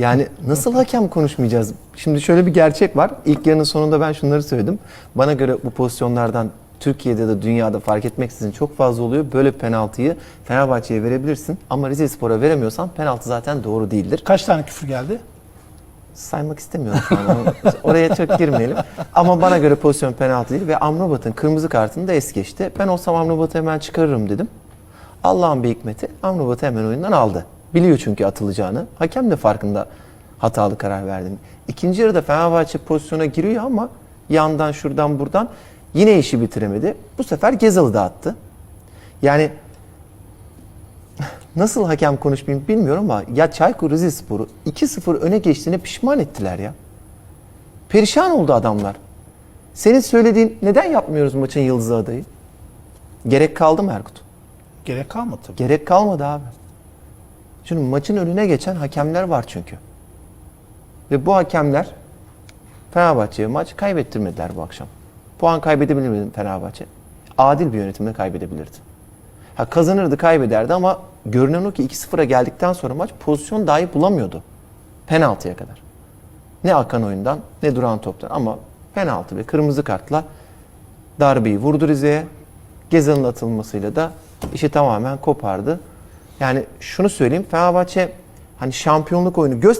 Yani nasıl hakem konuşmayacağız? Şimdi şöyle bir gerçek var. İlk yarının sonunda ben şunları söyledim. Bana göre bu pozisyonlardan Türkiye'de de dünyada fark etmeksizin çok fazla oluyor. Böyle penaltıyı Fenerbahçe'ye verebilirsin ama Rize Spor'a veremiyorsan penaltı zaten doğru değildir. Kaç tane küfür geldi? saymak istemiyorum şu an. Oraya çok girmeyelim. Ama bana göre pozisyon penaltı değil ve Amrabat'ın kırmızı kartını da es geçti. Ben olsam Amrabat'ı hemen çıkarırım dedim. Allah'ın bir hikmeti Amrabat'ı hemen oyundan aldı. Biliyor çünkü atılacağını. Hakem de farkında hatalı karar verdiğini. İkinci yarıda Fenerbahçe pozisyona giriyor ama yandan şuradan buradan yine işi bitiremedi. Bu sefer Gezal'ı da attı. Yani nasıl hakem konuşmayayım bilmiyorum ama ya Çaykur Rizespor'u 2-0 öne geçtiğine pişman ettiler ya. Perişan oldu adamlar. Senin söylediğin neden yapmıyoruz maçın yıldızı adayı? Gerek kaldı mı Erkut? Gerek kalmadı tabii. Gerek kalmadı abi. Şimdi maçın önüne geçen hakemler var çünkü. Ve bu hakemler Fenerbahçe'ye maç kaybettirmediler bu akşam. Puan kaybedebilir miydi Fenerbahçe? Adil bir yönetimle kaybedebilirdi. Ha kazanırdı kaybederdi ama görünen o ki 2-0'a geldikten sonra maç pozisyon dahi bulamıyordu. Penaltıya kadar. Ne akan oyundan ne duran toptan ama penaltı ve kırmızı kartla darbeyi vurdu Rize'ye. Gezal'ın atılmasıyla da işi tamamen kopardı. Yani şunu söyleyeyim Fenerbahçe hani şampiyonluk oyunu göz